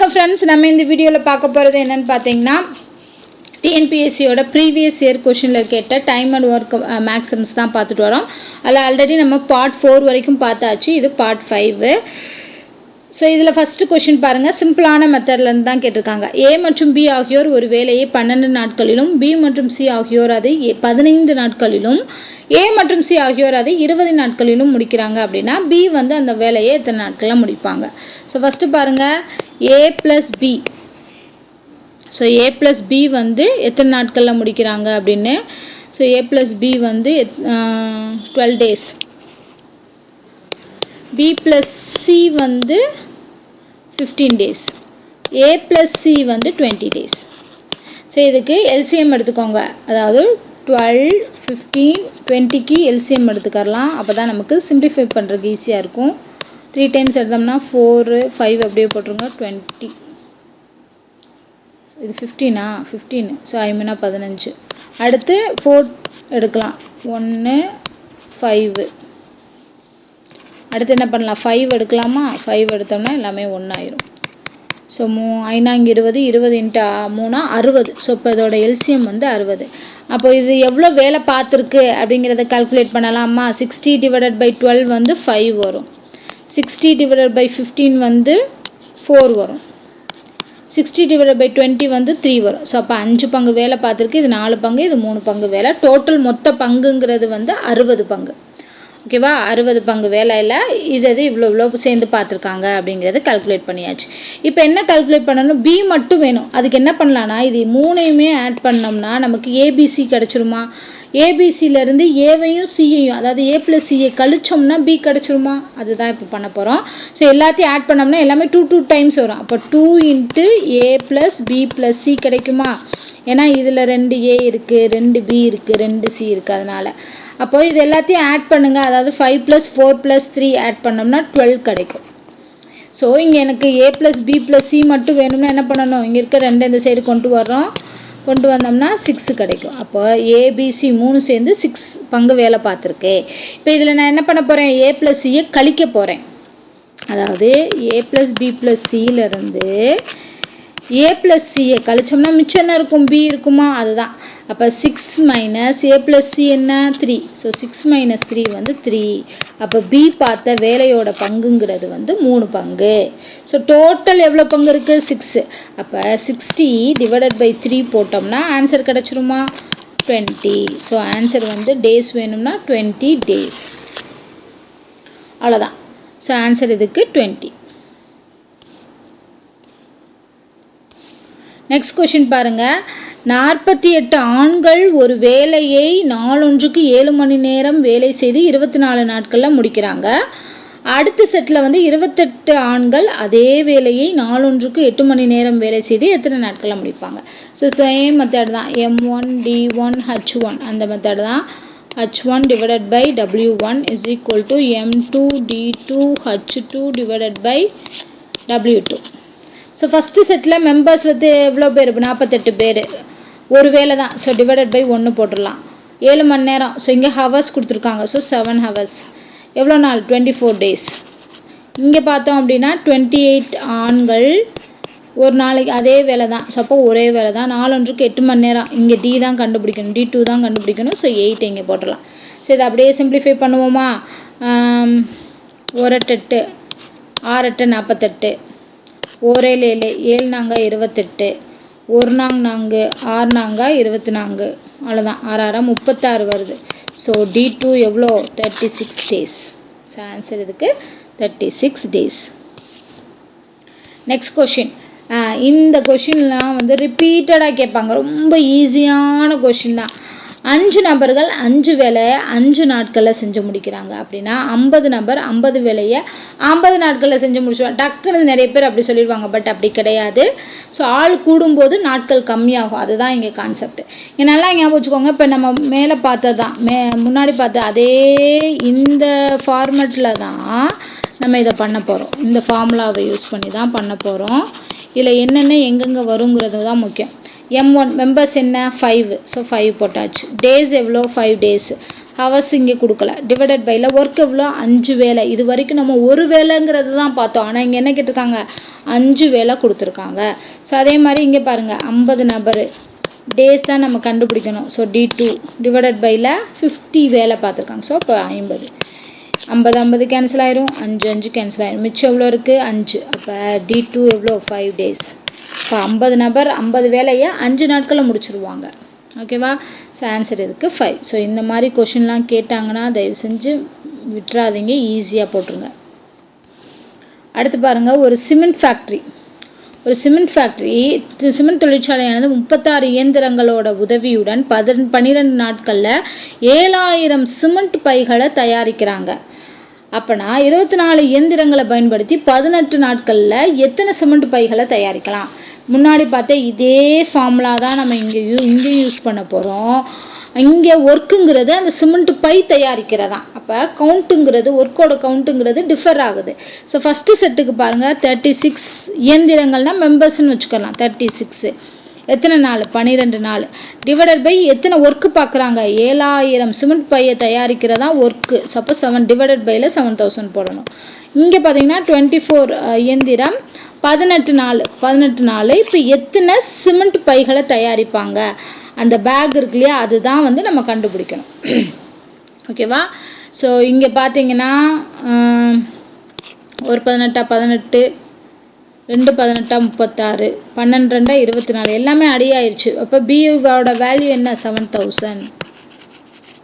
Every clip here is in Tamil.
ஃப்ரெண்ட்ஸ் நம்ம இந்த வீடியோவில் பார்க்க போகிறது என்னன்னு பார்த்தீங்கன்னா டிஎன்பிஎஸ்சியோட ப்ரீவியஸ் இயர் கொஷினில் கேட்ட டைம் அண்ட் ஒர்க் மேக்ஸிம்ஸ் தான் பார்த்துட்டு வரோம். அதில் ஆல்ரெடி நம்ம பார்ட் ஃபோர் வரைக்கும் பார்த்தாச்சு. இது பார்ட் ஃபைவு ஸோ இதில் ஃபஸ்ட்டு கொஷின் பாருங்கள் சிம்பிளான மெத்தட்லேருந்து தான் கேட்டிருக்காங்க. ஏ மற்றும் பி ஆகியோர் ஒரு வேலையை பன்னெண்டு நாட்களிலும் பி மற்றும் சி ஆகியோர் அதை எ- பதினைந்து நாட்களிலும் ஏ மற்றும் சி ஆகியோர் அதை இருபது நாட்களிலும் முடிக்கிறாங்க அப்படின்னா பி வந்து அந்த வேலையை எத்தனை நாட்களில் முடிப்பாங்க? ஸோ ஃபஸ்ட்டு பாருங்கள் A plus B so A plus B வந்து எத்தனை நாட்களில் முடிக்கிறாங்க அப்படின்னு? ஸோ ஏ ப்ளஸ் பி வந்து twelve days B plus C வந்து fifteen days A plus C வந்து டுவெண்ட்டி டேஸ் ஸோ இதுக்கு எல்சிஎம் எடுத்துக்கோங்க. அதாவது டுவெல் ஃபிஃப்டீன் டுவெண்ட்டிக்கு எல்சிஎம் எடுத்துக்கரலாம். அப்போ தான் நமக்கு சிம்பிளிஃபை பண்ணுறதுக்கு ஈஸியாக இருக்கும். த்ரீ டைம்ஸ் எடுத்தோம்னா ஃபோரு ஃபைவ் அப்படியே போட்டுருங்க. டுவெண்ட்டி இது ஃபிஃப்டீனா ஃபிஃப்டீன் ஸோ ஐமீனா பதினஞ்சு. அடுத்து ஃபோர் எடுக்கலாம். ஒன்று ஃபைவு அடுத்து என்ன பண்ணலாம்? ஃபைவ் எடுக்கலாமா? ஃபைவ் எடுத்தோம்னா எல்லாமே ஒன்றாயிரும் ஸோ மூ ஐநாங்க இருபது இருபது இன்ட்டு மூணா அறுபது. ஸோ இப்போ இதோட எல்சியம் வந்து அறுபது. அப்போ இது எவ்வளோ வேலை பார்த்துருக்கு அப்படிங்கிறத கால்குலேட் பண்ணலாமா? சிக்ஸ்டி டிவைடட் பை டுவெல் வந்து ஃபைவ் வரும். சிக்ஸ்டி டிவைடட் பை ஃபிஃப்டீன் வந்து ஃபோர் வரும். சிக்ஸ்டி டிவைடட் பை டுவெண்ட்டி வந்து த்ரீ வரும். ஸோ அப்போ அஞ்சு பங்கு வேலை பார்த்துருக்கு இது நாலு பங்கு இது மூணு பங்கு வேலை. டோட்டல் மொத்த பங்குங்கிறது வந்து அறுபது பங்கு. ஓகேவா? அறுபது பங்கு வேலையில் இது இது இவ்வளோ இவ்வளோ சேர்ந்து பார்த்துருக்காங்க அப்படிங்கிறத கல்குலேட் பண்ணியாச்சு. இப்போ என்ன கல்குலேட் பண்ணணும்? பி மட்டும் வேணும். அதுக்கு என்ன பண்ணலான்னா இது மூணையுமே ஆட் பண்ணோம்னா நமக்கு ஏபிசி கிடச்சிருமா? ஏபிசியிலேருந்து ஏவையும் சியையும் அதாவது ஏ ப்ளஸ் சியை கழிச்சோம்னா பி கிடச்சிருமா? அதுதான் இப்போ பண்ண போகிறோம் ஸோ எல்லாத்தையும் ஆட் பண்ணோம்னா எல்லாமே டூ டூ டைம்ஸ் வரும். அப்போ two into A plus B plus C கிடைக்குமா? ஏன்னா இதில் ரெண்டு ஏ இருக்குது ரெண்டு பி இருக்குது ரெண்டு சி இருக்குது அதனால். அப்போ இது எல்லாத்தையும் ஆட் பண்ணுங்கள் அதாவது five plus four plus three add பண்ணோம்னா டுவெல் கிடைக்கும். ஸோ இங்கே எனக்கு A plus B plus C மட்டும் வேணும்னா என்ன பண்ணணும்? இங்கே இருக்க ரெண்டு இந்த சைடு கொண்டு வர்றோம். கொண்டு வந்தோம்னா சிக்ஸு கிடைக்கும். அப்போ ஏபிசி மூணு சேர்ந்து சிக்ஸ் பங்கு வேலை பார்த்துருக்கு. இப்போ இதில் நான் என்ன பண்ண போகிறேன் ஏ ப்ளஸ் சியை கழிக்க போகிறேன் அதாவது ஏ ப்ளஸ் பி ப்ளஸ் சியிலேருந்து ஏ ப்ளஸ் சியை கழிச்சோம்னா மிச்சம் என்ன இருக்கும்? பி இருக்குமா? அதுதான். அப்போ six minus A plus C என்ன? Three so six minus three வந்து த்ரீ அப்போ பி பார்த்த வேலையோட பங்குங்கிறது வந்து மூணு பங்கு. ஸோ டோட்டல் எவ்வளோ பங்கு இருக்குது சிக்ஸு அப்போ சிக்ஸ்டி டிவைடட் பை த்ரீ போட்டோம்னா ஆன்சர் கிடச்சிருமா? டுவெண்ட்டி ஸோ ஆன்சர் வந்து டேஸ் வேணும்னா டுவெண்ட்டி டேஸ் அவ்வளோதான் ஸோ ஆன்சர் இதுக்கு டுவெண்ட்டி நெக்ஸ்ட் கொஷின் பாருங்க. நாற்பத்தி எட்டு ஆண்கள் ஒரு வேலையை நாளொன்றுக்கு ஏழு மணி நேரம் வேலை செய்து இருபத்தி நாலு நாட்களில் முடிக்கிறாங்க. அடுத்த செட்டில் வந்து இருபத்தெட்டு ஆண்கள் அதே வேலையை நாளொன்றுக்கு எட்டு மணி நேரம் வேலை செய்து எத்தனை நாட்களில் முடிப்பாங்க? ஸோ சேம் மெத்தட் தான். M one D one H one அந்த மெத்தட் தான். H one divided by W one is equal to M two D two H two divided by W two so first settle members வந்து எவ்வளோ பேர்? இப்போ நாற்பத்தெட்டு பேர். ஒரு வேலை தான். ஸோ டிவைடட் பை ஒன்று போட்டுடலாம். ஏழு மணி நேரம். ஸோ இங்கே ஹவர்ஸ் கொடுத்துருக்காங்க. ஸோ செவன் ஹவர்ஸ் எவ்வளோ நாள்? டுவெண்ட்டி ஃபோர் டேஸ் இங்கே பார்த்தோம் அப்படின்னா டுவெண்ட்டி எயிட் ஆண்கள் ஒரு நாளைக்கு அதே வேலை தான். ஸோ அப்போ ஒரே வேலை தான். நாலொன்றுக்கு எட்டு மணி நேரம். இங்கே டி தான் கண்டுபிடிக்கணும். டி டூ தான் கண்டுபிடிக்கணும். ஸோ எயிட் இங்கே போட்டுடலாம். ஸோ இதை அப்படியே சிம்பிளிஃபை பண்ணுவோமா? ஒரெட்டெட்டு ஒரு எட்டு நாற்பத்தெட்டு. ஓரேழு ஏழு ஏழு. நாங்கள் இருபத்தெட்டு. ஒரு நாங் நான்கு ஆறு நாங்கா இருபத்தி நான்கு அவ்வளோதான் ஆறு ஆறா முப்பத்தாறு வருது. ஸோ டி டூ எவ்வளோ? Thirty six days so answer இதுக்கு thirty six days next question இந்த கொஷின்லாம் வந்து ரிப்பீட்டடாக கேட்பாங்க. ரொம்ப ஈஸியான கொஷின் தான். அஞ்சு நபர்கள் அஞ்சு வேலையை அஞ்சு நாட்களில் செஞ்சு முடிக்கிறாங்க. அப்படின்னா ஐம்பது நபர் ஐம்பது வேலையை ஐம்பது நாட்களில் செஞ்சு முடிச்சுவாங்க டக்குன்னு நிறைய பேர் அப்படி சொல்லிடுவாங்க பட் அப்படி கிடையாது. ஸோ ஆள் கூடும்போது நாட்கள் கம்மியாகும். அதுதான் இங்கே கான்செப்ட் இங்கே நல்லா ஞாபகம் வச்சுக்கோங்க. இப்போ நம்ம மேலே பார்த்தது தான் மே முன்னாடி பார்த்த அதே இந்த ஃபார்மெட்டில் தான் நம்ம இதை பண்ண போகிறோம் இந்த ஃபார்முலாவை யூஸ் பண்ணி தான் பண்ண போகிறோம் இதில் என்னென்ன எங்கெங்கே வருங்கிறது தான் முக்கியம். எம் ஒன் மெம்பர்ஸ் என்ன? ஃபைவ் ஸோ ஃபைவ் போட்டாச்சு. டேஸ் எவ்வளோ ஃபைவ் டேஸ் ஹவர்ஸ் இங்கே கொடுக்கல. டிவைடட் பைல ஒர்க் எவ்வளோ அஞ்சு வேலை இது வரைக்கும் நம்ம ஒரு வேலைங்கிறது தான் பார்த்தோம். ஆனால் இங்கே என்ன கேட்டிருக்காங்க? அஞ்சு வேலை கொடுத்துருக்காங்க. ஸோ அதே மாதிரி இங்கே பாருங்கள் ஐம்பது நபர். டேஸ் தான் நம்ம கண்டுபிடிக்கணும். ஸோ டி டூ டிவைடட் பையில் ஃபிஃப்டி வேலை பார்த்துருக்காங்க. ஸோ இப்போ ஐம்பது. ஐம்பது ஐம்பது கேன்சல் ஆயிரும். அஞ்சு அஞ்சு கேன்சல் ஆயிரும். மிச்சம் எவ்வளோ இருக்குது அஞ்சு. அப்போ டி டூ எவ்வளோ ஃபைவ் டேஸ் இப்போ ஐம்பது நபர் ஐம்பது வேலையை அஞ்சு நாட்களில் முடிச்சிருவாங்க. ஓகேவா ஸோ ஆன்சர் இதுக்கு ஃபைவ் ஸோ இந்த மாதிரி கொஷின்லாம் கேட்டாங்கன்னா தயவு செஞ்சு விட்டுறாதீங்க. ஈஸியாக போட்டுருங்க. அடுத்து பாருங்க ஒரு சிமெண்ட் ஃபேக்ட்ரி ஒரு சிமெண்ட் ஃபேக்ட்ரி சிமெண்ட் தொழிற்சாலையானது முப்பத்தாறு இயந்திரங்களோட உதவியுடன் பதி பன்னிரெண்டு நாட்களில் ஏழாயிரம் சிமெண்ட் பைகளை தயாரிக்கிறாங்க. அப்போனா இருபத்தி நாலு இயந்திரங்களை பயன்படுத்தி பதினெட்டு நாட்களில் எத்தனை சிமெண்ட் பைகளை தயாரிக்கலாம்? முன்னாடி பார்த்தா இதே ஃபார்முலா தான் நம்ம இங்கே யூ இங்கே யூஸ் பண்ண போகிறோம் இங்கே ஒர்க்குங்கிறது அந்த சிமெண்ட் பை தயாரிக்கிறதான் அப்போ கவுண்ட்டுங்கிறது ஒர்க்கோட கவுண்ட்டுங்கிறது டிஃபர் ஆகுது. ஸோ ஃபஸ்ட்டு செட்டுக்கு பாருங்கள் தேர்ட்டி சிக்ஸ் இயந்திரங்கள்னா மெம்பர்ஸ்னு வச்சுக்கலாம். தேர்ட்டி சிக்ஸு எத்தனை நாள்? பன்னிரெண்டு நாள். டிவைடட் பை எத்தனை ஒர்க்கு பார்க்குறாங்க ஏழாயிரம் சிமெண்ட் பையை தயாரிக்கிறதா ஒர்க்கு சப்போஸ் செவன் டிவைடட் பையில் செவன் தௌசண்ட் போடணும். இங்கே பார்த்தீங்கன்னா டுவெண்ட்டி ஃபோர் இயந்திரம் பதினெட்டு நாள் பதினெட்டு நாள் இப்போ எத்தனை சிமெண்ட் பைகளை தயாரிப்பாங்க? அந்த பேக் இருக்கு இல்லையா? அதுதான் வந்து நம்ம கண்டுபிடிக்கணும். ஓகேவா? ஸோ இங்கே பார்த்தீங்கன்னா ஒரு பதினெட்டா பதினெட்டு ரெண்டு பதினெட்டா முப்பத்தாறு பன்னெண்டு ரெண்டா இருபத்தி நாலு. எல்லாமே அடியாயிருச்சு. அப்போ பியோட வேல்யூ என்ன? செவன் தௌசண்ட்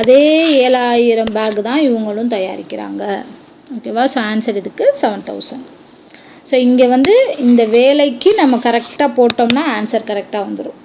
அதே ஏழாயிரம் பேக் தான் இவங்களும் தயாரிக்கிறாங்க. ஓகேவா? ஸோ ஆன்சர் இதுக்கு செவன் தௌசண்ட் ஸோ இங்கே வந்து இந்த வேலைக்கு நம்ம கரெக்டாக போட்டோம்னா ஆன்சர் கரெக்டாக வந்துடும்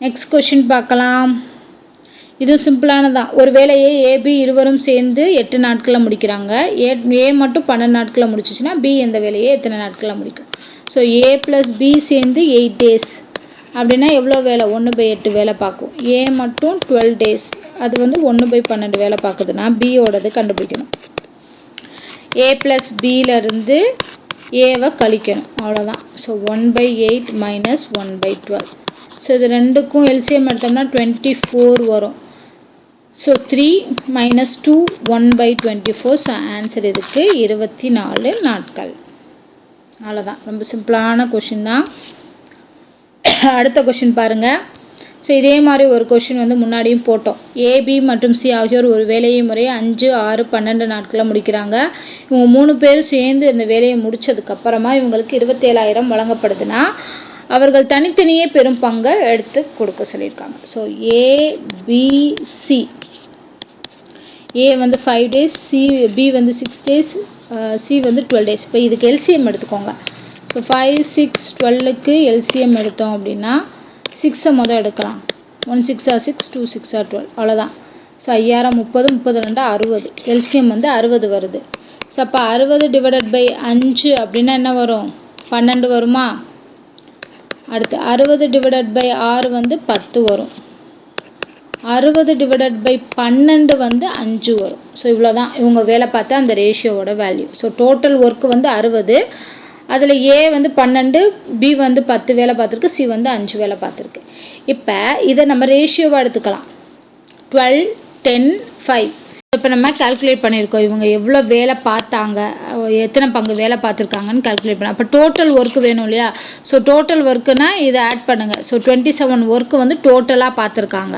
நெக்ஸ்ட் கொஷின் பார்க்கலாம். இது சிம்பிளானதான் ஒரு வேலையை ஏபி இருவரும் சேர்ந்து எட்டு நாட்களில் முடிக்கிறாங்க. ஏ ஏ மட்டும் பன்னெண்டு நாட்களில் முடிச்சிச்சுன்னா பி எந்த வேலையை எத்தனை நாட்களில் முடிக்கும்? ஸோ ஏ ப்ளஸ் பி சேர்ந்து எயிட் டேஸ் அப்படின்னா எவ்வளோ வேலை? ஒன்று பை எட்டு வேலை பார்க்கும். ஏ மட்டும் டுவெல் டேஸ் அது வந்து ஒன்று பை பன்னெண்டு வேலை பார்க்குதுன்னா பியோடது கண்டுபிடிக்கணும். ஏ ப்ளஸ் பியிலேருந்து ஏவை கழிக்கணும். அவ்வளோதான் so one by eight minus one by twelve so இது ரெண்டுக்கும் எல்சிஎம் எடுத்தோம்னா டுவெண்ட்டி ஃபோர் வரும். So three minus two one by twenty four so answer இதுக்கு இருபத்தி நாலு நாட்கள். அவ்வளோதான் ரொம்ப சிம்பிளான கொஷின் தான். அடுத்த கொஷின் பாருங்கள் ஸோ இதே மாதிரி ஒரு கொஷின் வந்து முன்னாடியும் போட்டோம். ஏபி மற்றும் சி ஆகியோர் ஒரு வேலையை முறையை அஞ்சு ஆறு பன்னெண்டு நாட்களில் முடிக்கிறாங்க. இவங்க மூணு பேர் சேர்ந்து இந்த வேலையை முடிச்சதுக்கப்புறமா இவங்களுக்கு இருபத்தேழாயிரம் வழங்கப்படுதுன்னா அவர்கள் தனித்தனியே பெரும் பங்கை எடுத்து கொடுக்க சொல்லியிருக்காங்க. ஸோ ஏபிசி ஏ வந்து ஃபைவ் டேஸ் சி பி வந்து சிக்ஸ் டேஸ் சி வந்து டுவெல் டேஸ் இப்போ இதுக்கு எல்சிஎம் எடுத்துக்கோங்க. ஸோ ஃபைவ் சிக்ஸ் டுவெல்லுக்கு எல்சிஎம் எடுத்தோம் அப்படின்னா சிக்ஸை மொதல் எடுக்கலாம். One six six two six or twelve அவ்வளோதான் ஸோ ஐயாயிரம் முப்பது முப்பது ரெண்டா அறுபது. எல்சிஎம் வந்து அறுபது வருது. ஸோ அப்போ அறுபது டிவைடட் பை அஞ்சு அப்படின்னா என்ன வரும்? பன்னெண்டு வருமா? அடுத்து அறுபது டிவைடட் பை ஆறு வந்து பத்து வரும். அறுபது டிவைடட் பை பன்னெண்டு வந்து அஞ்சு வரும். ஸோ இவ்வளோ தான் இவங்க வேலை பார்த்தா அந்த ரேஷியோவோட வேல்யூ ஸோ டோட்டல் ஒர்க்கு வந்து அறுபது. அதில் ஏ வந்து பன்னெண்டு பி வந்து பத்து வேலை பார்த்துருக்கு சி வந்து அஞ்சு வேலை பார்த்துருக்கு. இப்போ இதை நம்ம ரேஷியோவாக எடுத்துக்கலாம். டுவெல் டென் ஃபைவ் இப்போ நம்ம கால்குலேட் பண்ணியிருக்கோம். இவங்க எவ்வளோ வேலை பார்த்தாங்க எத்தனை பங்கு வேலை பார்த்துருக்காங்கன்னு கால்குலேட் பண்ண. அப்போ டோட்டல் ஒர்க் வேணும் இல்லையா? ஸோ டோட்டல் ஒர்க்குனா இதை ஆட் பண்ணுங்கள் ஸோ டுவெண்ட்டி செவன் ஒர்க்கு வந்து டோட்டலாக பார்த்துருக்காங்க.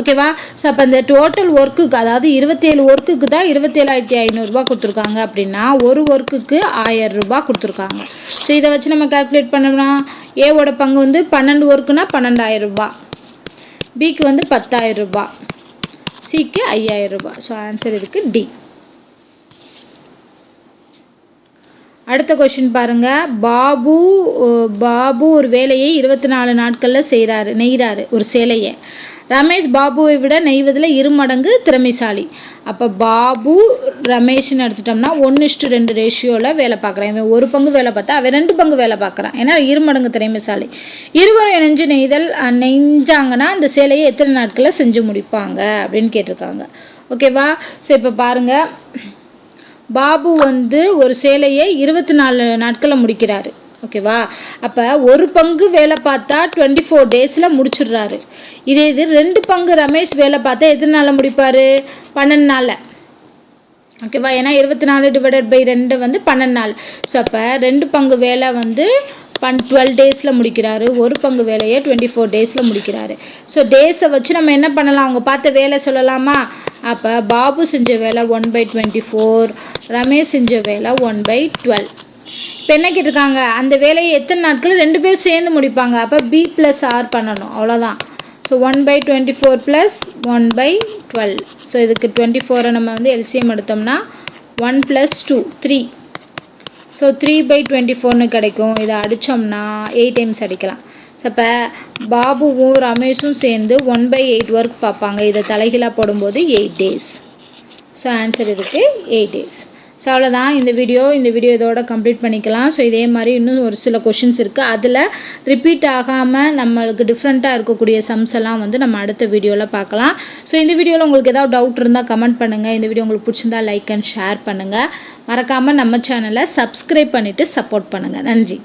ஓகேவா ஸோ அப்போ இந்த டோட்டல் ஒர்க்குக்கு அதாவது இருபத்தேழு ஒர்க்குக்கு தான் இருபத்தேழாயிரத்தி ஐநூறுரூவா கொடுத்துருக்காங்க அப்படின்னா ஒரு ஒர்க்குக்கு ஆயிரம் ரூபா கொடுத்துருக்காங்க. ஸோ இதை வச்சு நம்ம கால்குலேட் பண்ணோம்னா ஏவோட பங்கு வந்து பன்னெண்டு ஒர்க்குனா பன்னெண்டாயிரம் ரூபா பிக்கு வந்து பத்தாயிரம் ரூபா சிக்கு ஐயாயிரம் ரூபாய். ஸோ ஆன்சர் இதுக்கு டி அடுத்த கொஷின் பாருங்க. பாபு பாபு ஒரு வேலையை இருபத்தி நாலு நாட்களில் செய்கிறாரு நெய்கிறாரு ஒரு சேலையை. ரமேஷ் பாபுவை விட நெய்வதில் இரு மடங்கு திறமைசாலி. அப்போ பாபு ரமேஷ்னு எடுத்துட்டோம்னா ஒன்று இஷ்டு ரெண்டு ரேஷியோவில் வேலை பார்க்குறான். இவன் ஒரு பங்கு வேலை பார்த்தா அவன் ரெண்டு பங்கு வேலை பார்க்குறான். ஏன்னா இரு மடங்கு திறமைசாலி. இருவரும் இணைஞ்சு நெய்தல் நெஞ்சாங்கன்னா அந்த சேலையை எத்தனை நாட்களில் செஞ்சு முடிப்பாங்க அப்படின்னு கேட்டிருக்காங்க. ஓகேவா? ஸோ இப்போ பாருங்கள் பாபு வந்து ஒரு சேலையை இருபத்தி நாலு நாட்களில் முடிக்கிறாரு. ஓகேவா? அப்போ ஒரு பங்கு வேலை பார்த்தா டுவெண்ட்டி ஃபோர் டேஸில் முடிச்சிடுறாரு. இதே இது ரெண்டு பங்கு ரமேஷ் வேலை பார்த்தா எத்தனை நாளில் முடிப்பார்? பன்னெண்டு நாளில். ஓகேவா? ஏன்னா இருபத்தி நாலு டிவைடட் பை ரெண்டு வந்து பன்னெண்டு நாள். ஸோ அப்போ ரெண்டு பங்கு வேலை வந்து பன் டுவெல் டேஸில் முடிக்கிறாரு. ஒரு பங்கு வேலையை டுவெண்ட்டி ஃபோர் டேஸில் முடிக்கிறாரு. ஸோ டேஸை வச்சு நம்ம என்ன பண்ணலாம்? அவங்க பார்த்த வேலை சொல்லலாமா? அப்போ பாபு செஞ்ச வேலை one by twenty four Ramesh செஞ்ச வேலை ஒன் பை டுவெல் இப்போ என்ன கேட்டிருக்காங்க? அந்த வேலையை எத்தனை நாட்கள்? ரெண்டு பேரும் சேர்ந்து முடிப்பாங்க. அப்போ பி ப்ளஸ் ஆர் பண்ணணும். அவ்வளோதான் so one by twenty four plus one by twelve so இதுக்கு டுவெண்ட்டி ஃபோரை நம்ம வந்து எல்சிஎம் எடுத்தோம்னா one plus two three so three by twenty ஃபோர்னு கிடைக்கும். இதை அடித்தோம்னா எயிட் டைம்ஸ் அடிக்கலாம். ஸோ பாபுவும் ரமேஷும் சேர்ந்து ஒன் பை எயிட் ஒர்க் பார்ப்பாங்க. இதை தலைகீழாக போடும்போது எயிட் டேஸ் ஸோ ஆன்சர் இதுக்கு எயிட் டேஸ் ஸோ அவ்வளோதான் இந்த வீடியோ இந்த வீடியோ இதோட கம்ப்ளீட் பண்ணிக்கலாம். ஸோ இதே மாதிரி இன்னும் ஒரு சில கொஷின்ஸ் இருக்குது அதில் ரிப்பீட் ஆகாமல் நம்மளுக்கு டிஃப்ரெண்ட்டாக இருக்கக்கூடிய சம்ஸ் எல்லாம் வந்து நம்ம அடுத்த வீடியோவில் பார்க்கலாம். ஸோ இந்த வீடியோவில் உங்களுக்கு ஏதாவது டவுட் இருந்தால் கமெண்ட் பண்ணுங்கள் இந்த வீடியோ உங்களுக்கு பிடிச்சிருந்தா லைக் அண்ட் ஷேர் பண்ணுங்கள் மறக்காமல் நம்ம சேனலை சப்ஸ்கிரைப் பண்ணிவிட்டு சப்போர்ட் பண்ணுங்கள் நன்றி.